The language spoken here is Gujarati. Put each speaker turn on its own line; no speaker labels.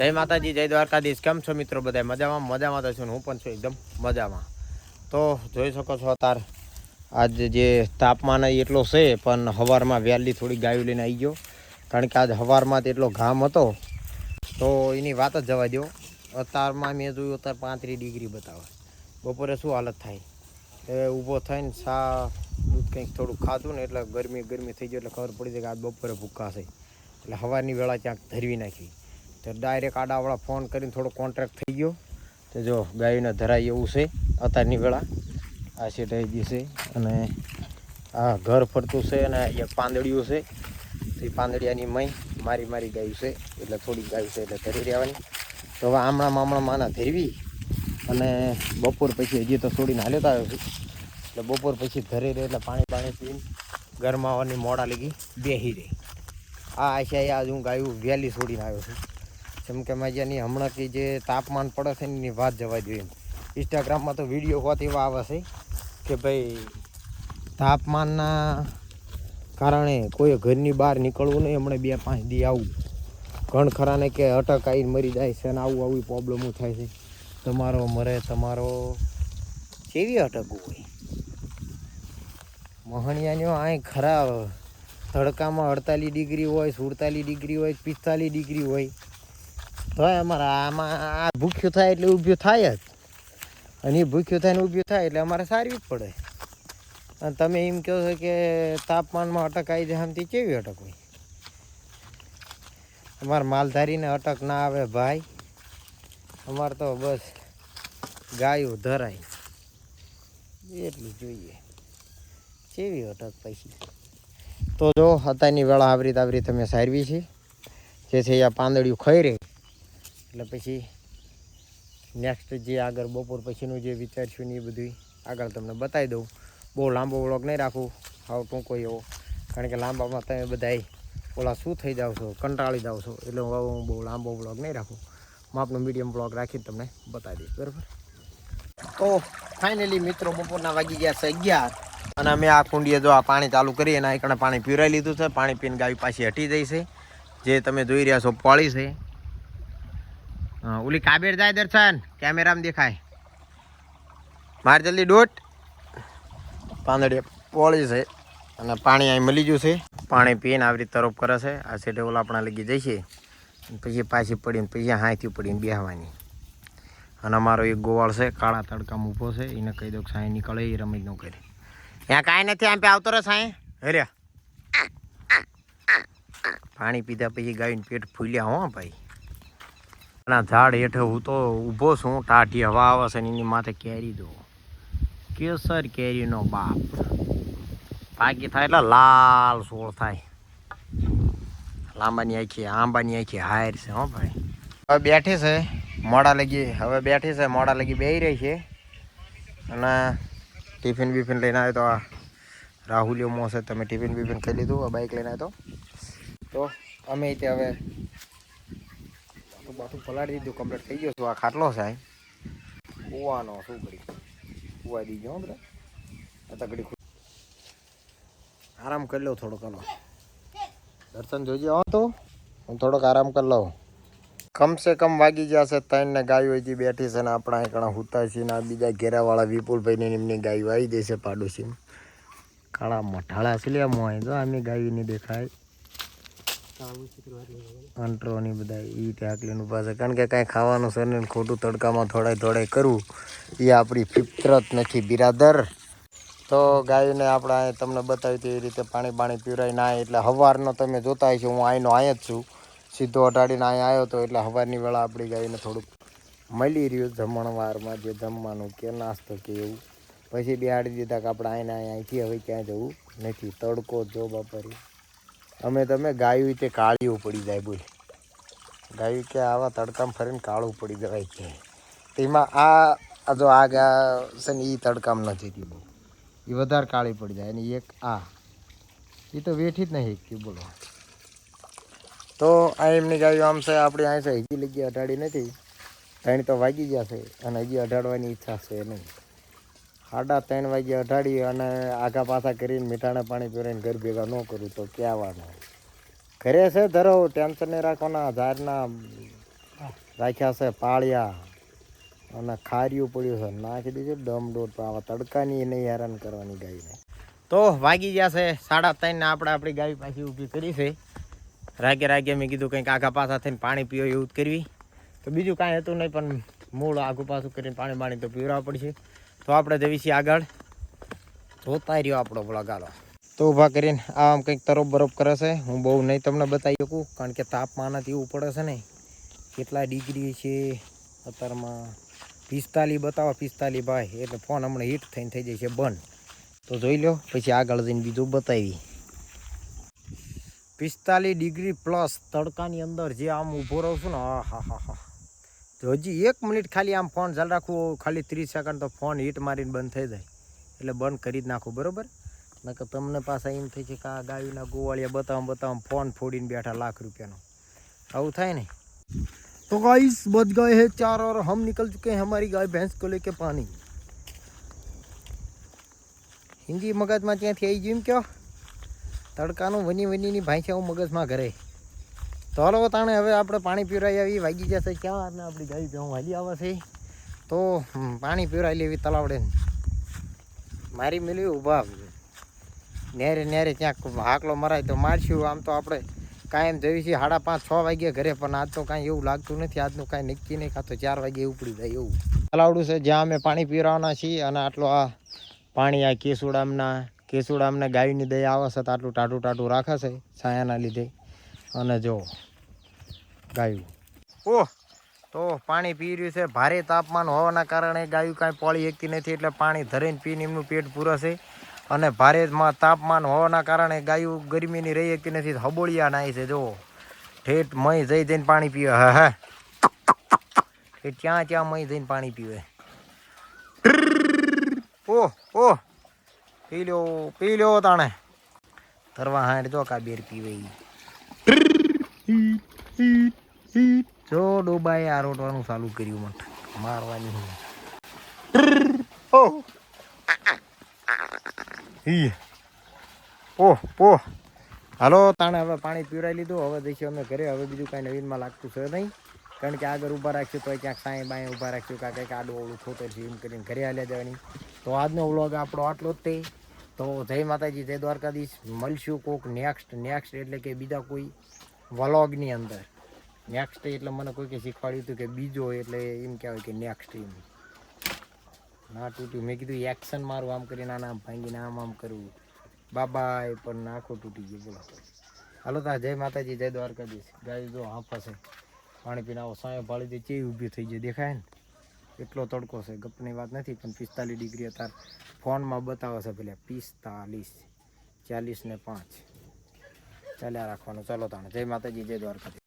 જય માતાજી, જય દ્વારકાધીશ. કેમ છો મિત્રો બધા? મજામાં? મજામાં તો છું હું પણ છું એકદમ મજામાં. તો જોઈ શકો છો તાર, આજ જે તાપમાન એટલો છે, પણ હવારમાં વહેલી થોડી ગાયું લઈને આવી ગયો. કારણ કે આજ હવારમાં એટલો ઘામ હતો. તો એની વાત જ જવા દો અત્યારમાં મેં જોયું અત્યારે પાંત્રીસ ડિગ્રી બતાવે. બપોરે શું હાલત થાય? એ ઊભો થઈને સા, દૂધ કંઈક થોડુંક ખાધું ને એટલે ગરમી ગરમી થઈ ગયું એટલે ખબર પડી જાય કે આજ બપોરે ભૂક્કા છે. એટલે હવારની વેળા ક્યાંક ધરવી નાખી. તો ડાયરેક્ટ આડાવાળા ફોન કરીને થોડો કોન્ટ્રાક્ટ થઈ ગયો. તો જો ગાયને ધરાય એવું છે અત્યારની વેળા આ સેટ આવી છે અને આ ઘર ફરતું છે અને એક પાંદડિયું છે. એ પાંદડિયાની મય મારી મારી ગાયું છે, એટલે થોડી ગાયું છે એટલે ધરી રહેવાની તો હવે આમણા મામણા માના ધરવી અને બપોર પછી હજી તો છોડીને હાલ્યો આવ્યો છું. એટલે બપોર પછી ધરી રહે એટલે પાણી પાણી પીને ઘરમાં આવવાની મોડા લગી બેહી રહી. આ આશા આજ હું ગાયું વહેલી છોડીને આવ્યો છું. જેમ કે મજાની હમણાં કે જે તાપમાન પડે છે એની વાત જવા જોઈએ ઇન્સ્ટાગ્રામમાં તો વીડિયો હોત એવા આવે છે કે ભાઈ તાપમાનના કારણે કોઈ ઘરની બહાર નીકળવું નહીં, હમણાં બે પાંચ દી આવું. ઘણ ખરાને કે અટક આવીને મરી જાય છે અને આવું આવી પ્રોબ્લેમો થાય છે. તમારો મરે, તમારો કેવી અટકવું હોય? મહણિયાનો અહીં ખરા તડકામાં અડતાલીસ ડિગ્રી હોય, સુડતાલીસ ડિગ્રી હોય, પિસ્તાલીસ ડિગ્રી હોય. તોય અમારે આમાં આ ભૂખ્યું થાય એટલે ઊભ્યું થાય જ. અને એ ભૂખ્યું થાય ને ઊભ્યું થાય એટલે અમારે સારવી જ પડે. અને તમે એમ કહો છો કે તાપમાનમાં અટક આવી જાય આમથી કેવી અટક હોય? અમારે માલધારીને અટક ના આવે ભાઈ. અમારે તો બસ ગાયું ધરાય. એટલું જોઈએ. કેવી અટક પછી? તો જો, અત્યારની વેળા આવરી આવરી તમે સારવી છે. જે છે આ પાંદડિયું ખાઈ રહે એટલે પછી નેક્સ્ટ જે આગળ બપોર પછીનું જે વિચારશું ને એ બધું આગળ તમને બતાવી દઉં. બહુ લાંબો વ્લોગ નહીં રાખું હાવ ટૂંકો એવો. કારણ કે લાંબામાં તમે બધા ઓલા શું થઈ જાવ છો કંટાળી જાવ છો એટલે હું હું બહુ લાંબો વ્લોગ નહીં રાખું. માપનો મીડિયમ બ્લોક રાખીને તમને બતાવી દઈશ બરાબર? તો ફાઇનલી મિત્રો બપોરના વાગી ગયા છે અગિયાર. અને અમે આ કુંડીએ જો આ પાણી ચાલુ કરી અને આ પાણી પીવરાઈ લીધું છે. પાણી પીને ગાય પાછી હટી જાય છે. જે તમે જોઈ રહ્યા છો પાળી છે. હા, ઓલી કાબેર જાય દર્શન, કેમેરામાં દેખાય. મારે જલ્દી ડોટ પાંદડી પોળી છે અને પાણી અહીં મળી ગયું છે. પાણી પીને આવી રીતે તરફ કરે છે. આ સેટે ઓલા આપણા લગી જઈશે પછી પાછી પડીને પછી હાથી પડીને બેહવાની. અને અમારો એક ગોવાળ છે, કાળા તડકામાં ઊભો છે. એને કહી દો કે સાંઈ નીકળે, એ રમી ન કરે. ત્યાં કાંઈ નથી, આમ પે આવતો રહે સાંઈ. હર્યા. પાણી પીધા પછી ગાયનું પેટ ફૂલ્યા હો, ભાઈ. ના ઝાડ હેઠે હું તો ઊભો છું, ટાઢી હવા આવે છે એની માથે કેરી દો કેસર કેરીનો બાપ. પાકી થાય એટલે લાલ સોળ થાય. લાંબાની આખી, આંબાની આખી હાયર છે, હો ભાઈ. હવે બેઠી છે, મોડા લગી, હવે બેઠી છે, મોડા લગી બેહી રહી છે. અને ટિફિન બિફિન લઈને આવ્યો તો આ રાહુલિયો મો છે તમે ટિફિન બિફિન ખાઈ લીધું બાઇક લઈને આવ્યો તો અમે તે હવે બાટું પલાળી દીધું કમ્પ્લીટ થઈ ગયો. છું આ ખાટલો સાહેબ કૂવાનો શું કરી કૂવા દીધો બધા. તકડી આરામ કરી લો થોડોક હલો દર્શન જોઈજે હો તો. હું થોડોક આરામ કરી લઉં. કમ સે કમ વાગી છે ત્રણ ને ગાયો હજી બેઠી છે ને આપણા એકણા હુતા છે ને બીજા ઘેરાવાળા વિપુલભાઈ ને એમની ગાયો આવી જશે પાડોશી કાળા મઠાળા છે લે મોય જો આમી ગાયો નહીં દેખાય. અંટરોની બધા ઈ ટાકલીનું પાસે કારણ કે કાંઈ ખાવાનું છે ને ખોટું તડકામાં થોડાય થોડાય કરવું એ આપણી ફિતરત નથી, બિરાદર. તો ગાયોને આપણે અહીંયા તમને બતાવ્યું તેવી રીતે પાણી પાણી પીવરાય ના એટલે સવારનો તમે જોતા હશો, હું અહીંનો અહીં જ છું. સીધો અટાડીને અહીં આવ્યો હતો એટલે સવારની વેળા આપણી ગાયને થોડુંક મળી રહ્યું જમણવારમાં જે જમવાનું કે નાસ્તો કે એવું. પછી બેહાડી દીધા કે આપણે અહીં અહીંથી હવે ક્યાં જવું? નથી, તડકો જો બાપરી. અમે તમે ગાયું તે કાળિયું પડી જાય, બોલ. ગાયું કે આવા તડકામાં ફરીને કાળું પડી જવાય છે તેમાં આ જો આ ગા છે ને એ તડકામાં નથી હતી બહુ. એ વધારે કાળી પડી જાય અને એક આ. એ તો વેઠી જ નહીં એકથી બોલો. તો આ એમની ગાયું આમ છે, આપણે અહીં છે, હજી લગી અઢાડી નથી. ત્રણ તો વાગી ગયા છે અને હજી અઢાડવાની ઈચ્છા છે નહીં. સાડા ત્રણ વાગે અઢાડી અને આગા પાછા કરીને મીઠાણે પાણી પીવડાવીને ઘર ભેગા ન કરું તો કહેવાનું ઘરે છે ધરો ટેન્શન નહીં રાખવાના, ઝાડના રાખ્યા છે પાળિયા અને ખાર્યું પડ્યું છે. નાખી દીધું ડમડોટ પણ આવા તડકાની નહીં હેરાન કરવાની ગાયને. તો વાગી ગયા છે સાડા ત્રણને. આપણે આપણી ગાય પાછી ઊભી કરી છે. રાગે રાગે મેં કીધું કંઈક આગા પાછા થઈને પાણી પીવો એવું જ કરવી. તો બીજું કાંઈ હતું નહીં, પણ મૂળ આગું પાછું કરીને પાણી પાણી તો પીવડાવવા પડશે. તો આપણે છીએ આગળ. જોતા રહ્યો આપણો પેલા તો ઊભા કરીને આમ કંઈક તરફ બરફ કરે છે. હું બહુ નહીં તમને બતાવી શકું, કારણ કે તાપમાન એવું પડે છે ને. કેટલા ડિગ્રી છે? અત્યારમાં પિસ્તાલીસ બતાવો, પિસ્તાલીસ ભાઈ. એટલે ફોન હમણાં હીટ થઈને થઈ જાય છે બંધ. તો જોઈ લો પછી આગળ જઈને બીજું બતાવી. પિસ્તાલીસ ડિગ્રી પ્લસ તડકાની અંદર જે આમ ઊભો રહું છું ને આ હા હા હા તો હજી એક મિનિટ ખાલી આમ ફોન ચાલુ રાખવું ખાલી ત્રીસ સેકન્ડ તો ફોન હીટ મારીને બંધ થઈ જાય એટલે બંધ કરી જ નાખું બરોબર નકર તમને પાછા એમ થઈ છે કે આ ગાયોના ગોવાળિયા બતાવવા બતાવવા ફોન ફોડીને બેઠા લાખ રૂપિયાનો આવું થાય ને तो गाइस बच गए हैं चार और हम निकल चुके हैं हमारी गाय भैंस को लेके पानी હિન્દી મગજમાં ત્યાંથી આવી ગયું એમ કયો તડકાનું વની વનીની ભાષા હું મગજમાં ઘરે તો હલો તાણે, હવે આપણે પાણી પીવરાઈ આવી, વાગી જશે ક્યાં અને આપણી ગાય ભેં હાલી આવે છે. તો પાણી પીવરાઈ લેવી તલાવડે મારી મેળવી ઊભા નેરે નેરે ક્યાંક હાકલો મરાય તો મારશું, આમ તો આપણે કાયમ જઈએ છીએ સાડા પાંચ, છ વાગ્યે ઘરે, પણ આજ તો કાંઈ એવું લાગતું નથી, આજનું કાંઈ નક્કી નહીં ખાતો ચાર વાગે ઉપડી જાય એવું. તલાવડું છે, જ્યાં અમે પાણી પીવરાવાના છીએ, અને આટલો આ પાણી આ કેસુડામના, કેસુડામને ગાયની દયા આવે છે, તો આટલું ટાટું ટાટું રાખે છે, છાયાના લીધે. અને જો, ગાયું. ઓહ, તો પાણી પી રહ્યું છે. ભારે તાપમાન હોવાના કારણે ગાયું કાંઈ પોળી એકતી નથી, એટલે પાણી ધરીને પીને એમનું પેટ પૂરશે અને ભારેમાં તાપમાન હોવાના કારણે ગાયું ગરમીની રહી શકતી નથી. હબોળિયા નાય છે, જો. ઠેઠ મય જઈ જઈને પાણી પીવે. હા હા. એ ત્યાં ત્યાં મય જઈને પાણી પીવે? ઓહ ઓહ. પી લ્યો પી લ્યો તાણે. તરવા હાંડ જો કા બેર પીવે ઈ. આરોટવાનું ચાલુ કર્યું મને. મારવાની હાલો, તાણે હવે પાણી પીવડાવી લીધું. હવે જઈશું અમે ઘરે. હવે બીજું કાંઈ નવીનમાં લાગતું છે નહીં. કારણ કે આગળ ઊભા રાખ્યું તો ક્યાંક સાંઈ બાંય ઊભા રાખ્યું. કાંઈ કંઈક આડું ઓળું ખોટે છે એમ કરીને ઘરે હાલ્યા જવાની. તો આજનો વ્લોગ આપણો આટલો જ તે. તો જય માતાજી, જય દ્વારકાધીશ. મળશું કોક નેક્સ્ટ નેક્સ્ટ એટલે કે બીજા કોઈ વ્લોગની અંદર. નેક્સ્ટ એટલે મને કોઈ કે શીખવાડ્યું હતું કે બીજો એટલે એમ કહેવાય કે નેક્સ્ટ એમ. ના તૂટ્યું. મેં કીધું એક્શન મારું આમ કરીને આના આમ ભાંગીને આમ આમ કરવું બાબાય પણ નાખો તૂટી ગયું બોલો. હાલો તા, જય માતાજી, જય દ્વારકાધીશ. ગાય જો હાંફા છે પાણી પીને આવો. સાંય ભાળી દે ચેવી ઊભી થઈ જાય દેખાય ને? એટલો તડકો છે. ગપની વાત નથી, પણ પિસ્તાલીસ ડિગ્રી અત્યારે ફોનમાં બતાવે છે પેલા પિસ્તાલીસ, ચાલીસ ને પાંચ. ચાલ્યા રાખવાનું. ચાલો તાણે. જય માતાજી જય દ્વારકાધીશ.